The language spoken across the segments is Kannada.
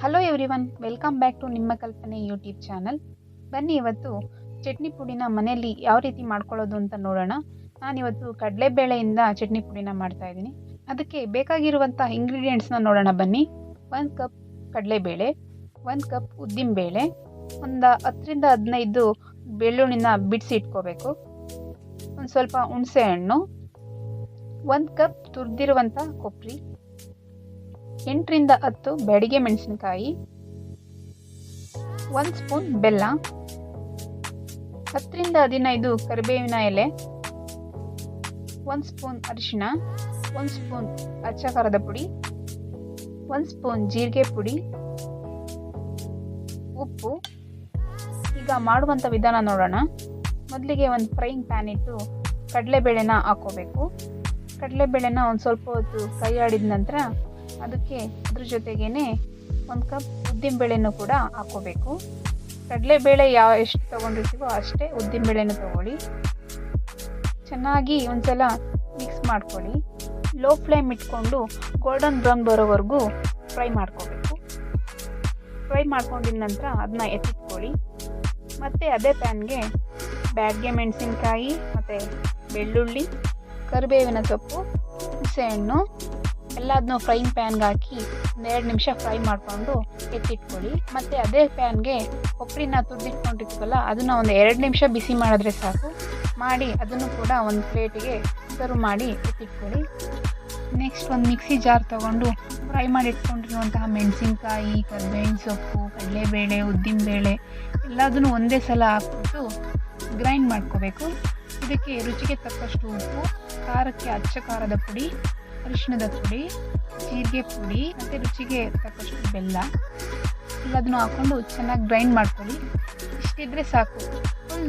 Hello everyone welcome back to ನಿಮ್ಮ ಕಲ್ಪನೆ ಯೂಟ್ಯೂಬ್ ಚಾನಲ್ ಬನ್ನಿ ಇವತ್ತು ಚಟ್ನಿ ಪುಡಿನ ಮನೆಯಲ್ಲಿ ಯಾವ ರೀತಿ ಮಾಡ್ಕೊಳ್ಳೋದು ಅಂತ ನೋಡೋಣ. ನಾನಿವತ್ತು ಕಡಲೆಬೇಳೆಯಿಂದ ಚಟ್ನಿ ಪುಡಿನ ಮಾಡ್ತಾ ಇದ್ದೀನಿ. ಅದಕ್ಕೆ ಬೇಕಾಗಿರುವಂಥ ಇಂಗ್ರೀಡಿಯೆಂಟ್ಸ್ನ ನೋಡೋಣ ಬನ್ನಿ. ಒಂದು ಕಪ್ ಕಡಲೆಬೇಳೆ, ಒಂದು ಕಪ್ ಉದ್ದಿನಬೇಳೆ, ಒಂದು ಹತ್ತರಿಂದ ಹದಿನೈದು ಬೆಳ್ಳುಳ್ಳಿನ ಬಿಡಿಸಿ ಇಟ್ಕೋಬೇಕು. ಒಂದು ಸ್ವಲ್ಪ ಹುಣಸೆ ಹಣ್ಣು, ಒಂದು ಕಪ್ ತುರಿದಿರುವಂಥ ಕೊಬ್ಬರಿ ಎಂಟರಿಂದ ಹತ್ತು ಬೆಡಿಗೆ ಮೆಣಸಿನಕಾಯಿ, ಒಂದು ಸ್ಪೂನ್ ಬೆಲ್ಲ, ಹತ್ತರಿಂದ ಹದಿನೈದು ಕರಿಬೇವಿನ ಎಲೆ, ಒಂದು ಸ್ಪೂನ್ ಅರಿಶಿಣ, ಒಂದು ಸ್ಪೂನ್ ಅಚ್ಚ ಖಾರದ ಪುಡಿ, ಒಂದು ಸ್ಪೂನ್ ಜೀರಿಗೆ ಪುಡಿ, ಉಪ್ಪು. ಈಗ ಮಾಡುವಂಥ ವಿಧಾನ ನೋಡೋಣ. ಮೊದಲಿಗೆ ಒಂದು ಫ್ರೈಯಿಂಗ್ ಪ್ಯಾನ್ ಇಟ್ಟು ಕಡಲೆಬೇಳೆನ ಹಾಕೋಬೇಕು ಕಡಲೆಬೇಳೆನ ಒಂದು ಸ್ವಲ್ಪ ಹೊತ್ತು ಕೈ ಆಡಿದ ನಂತರ ಅದಕ್ಕೆ ಅದ್ರ ಜೊತೆಗೇನೆ ಒಂದು ಕಪ್ ಉದ್ದಿನಬೇಳೆನೂ ಕೂಡ ಹಾಕೋಬೇಕು ಕಡಲೆಬೇಳೆ ಯಾವ ಎಷ್ಟು ತೊಗೊಂಡಿರ್ತೀವೋ ಅಷ್ಟೇ ಉದ್ದಿನಬೇಳೆನೂ ತೊಗೊಳ್ಳಿ. ಚೆನ್ನಾಗಿ ಒಂದ್ಸಲ ಮಿಕ್ಸ್ ಮಾಡ್ಕೊಳ್ಳಿ. ಲೋ ಫ್ಲೇಮ್ ಇಟ್ಕೊಂಡು ಗೋಲ್ಡನ್ ಬ್ರೌನ್ ಬರೋವರೆಗೂ ಫ್ರೈ ಮಾಡ್ಕೋಬೇಕು. ಫ್ರೈ ಮಾಡ್ಕೊಂಡಿದ ನಂತರ ಅದನ್ನ ಎತ್ತಿಟ್ಕೊಳ್ಳಿ. ಮತ್ತು ಅದೇ ಪ್ಯಾನ್ಗೆ ಬ್ಯಾಡ್ಗೆ ಮೆಣಸಿನ್ಕಾಯಿ ಮತ್ತು ಬೆಳ್ಳುಳ್ಳಿ, ಕರಿಬೇವಿನ ಸೊಪ್ಪು ಹುಣಸೆಹಣ್ಣು ಎಲ್ಲದನ್ನೂ ಫ್ರೈಯಿಂಗ್ ಪ್ಯಾನ್ಗೆ ಹಾಕಿ ಒಂದೆರಡು ನಿಮಿಷ ಫ್ರೈ ಮಾಡಿಕೊಂಡು ಎತ್ತಿಟ್ಕೊಳ್ಳಿ. ಮತ್ತು ಅದೇ ಪ್ಯಾನ್ಗೆ ಕೊಬ್ಬರಿನ ತುರಿದಿಟ್ಕೊಂಡಿರ್ತೀವಲ್ಲ, ಅದನ್ನು ಒಂದು ಎರಡು ನಿಮಿಷ ಬಿಸಿ ಮಾಡಿದ್ರೆ ಸಾಕು. ಮಾಡಿ ಅದನ್ನು ಕೂಡ ಒಂದು ಪ್ಲೇಟಿಗೆ ಸರ್ವ್ ಮಾಡಿ ಎತ್ತಿಟ್ಕೊಳ್ಳಿ. ನೆಕ್ಸ್ಟ್ ಒಂದು ಮಿಕ್ಸಿ ಜಾರ್ ತೊಗೊಂಡು ಫ್ರೈ ಮಾಡಿ ಇಟ್ಕೊಂಡಿರುವಂತಹ ಮೆಣಸಿನ್ಕಾಯಿ, ಕರ್ಬೇವಿನ ಸೊಪ್ಪು, ಕಡಲೆಬೇಳೆ, ಉದ್ದಿನಬೇಳೆ ಎಲ್ಲದನ್ನು ಒಂದೇ ಸಲ ಹಾಕ್ಬಿಟ್ಟು ಗ್ರೈಂಡ್ ಮಾಡ್ಕೋಬೇಕು. ಇದಕ್ಕೆ ರುಚಿಗೆ ತಕ್ಕಷ್ಟು ಉಪ್ಪು, ಖಾರಕ್ಕೆ ಅಚ್ಚ ಖಾರದ ಪುಡಿ ಅರಿಶಿಣದ ಪುಡಿ ಜೀರಿಗೆ ಪುಡಿ ಮತ್ತು ರುಚಿಗೆ ತಕ್ಕಷ್ಟು ಬೆಲ್ಲ. ಎಲ್ಲದನ್ನು ಹಾಕ್ಕೊಂಡು ಚೆನ್ನಾಗಿ ಗ್ರೈಂಡ್ ಮಾಡ್ಕೊಳ್ಳಿ. ಇಷ್ಟಿದ್ರೆ ಸಾಕು.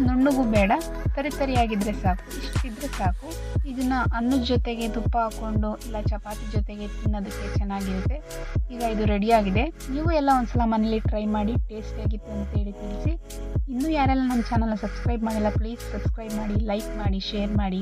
ನುಣ್ಣಗೂ ಬೇಡ. ತರಿ ತರಿಯಾಗಿದ್ದರೆ ಸಾಕು. ಇಷ್ಟಿದ್ರೆ ಸಾಕು. ಇದನ್ನು ಅನ್ನದ ಜೊತೆಗೆ ತುಪ್ಪ ಹಾಕ್ಕೊಂಡು ಇಲ್ಲ ಚಪಾತಿ ಜೊತೆಗೆ ತಿನ್ನೋದಕ್ಕೆ ಚೆನ್ನಾಗಿರುತ್ತೆ. ಈಗ ಇದು ರೆಡಿಯಾಗಿದೆ ನೀವು ಎಲ್ಲ ಒಂದ್ಸಲ ಮನೇಲಿ ಟ್ರೈ ಮಾಡಿ ಟೇಸ್ಟಿಯಾಗಿತ್ತು ಅಂತೇಳಿ ತಿಳಿಸಿ. ಇನ್ನೂ ಯಾರೆಲ್ಲ ನಮ್ಮ ಚಾನಲ್ನ ಸಬ್ಸ್ಕ್ರೈಬ್ ಮಾಡಿಲ್ಲ ಪ್ಲೀಸ್ ಸಬ್ಸ್ಕ್ರೈಬ್ ಮಾಡಿ ಲೈಕ್ ಮಾಡಿ ಶೇರ್ ಮಾಡಿ.